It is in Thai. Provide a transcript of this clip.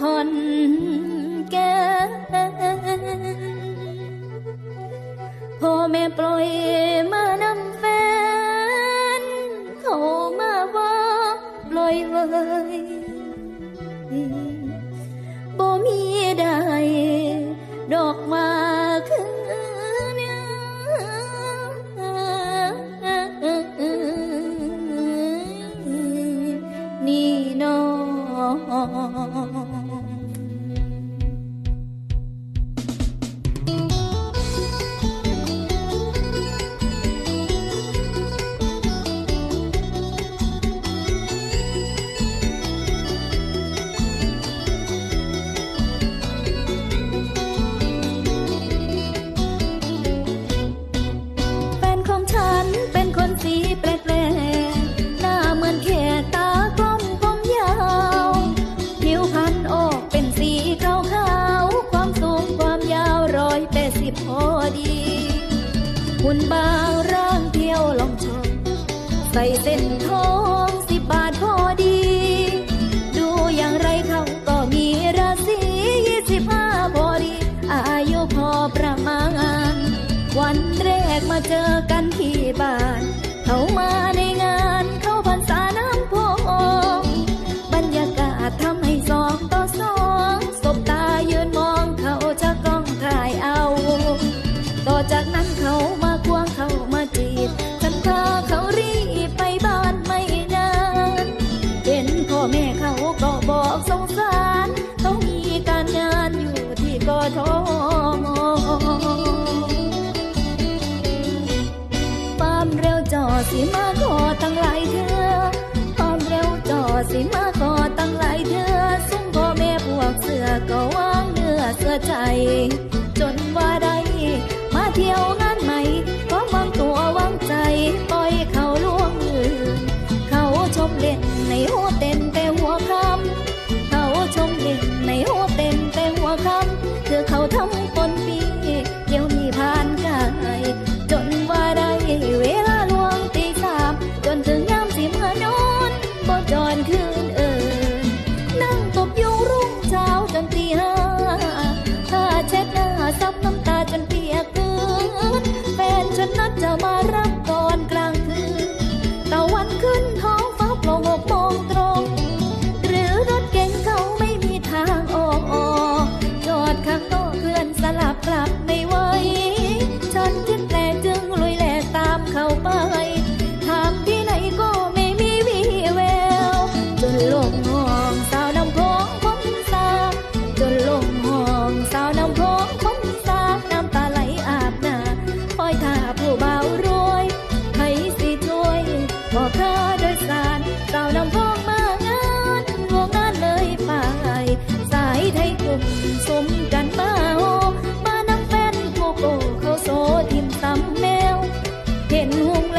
คนแก่พ่อแม่ปล่อย Vậy. สิมาขอตั้งหลายเธอความเร็วจ่อสิมาขอตั้งหลายเธอซึ่งพ่อแม่พวกเสือก็วางเนื้อเสือใจ จนว่าได้มาเที่ยว thương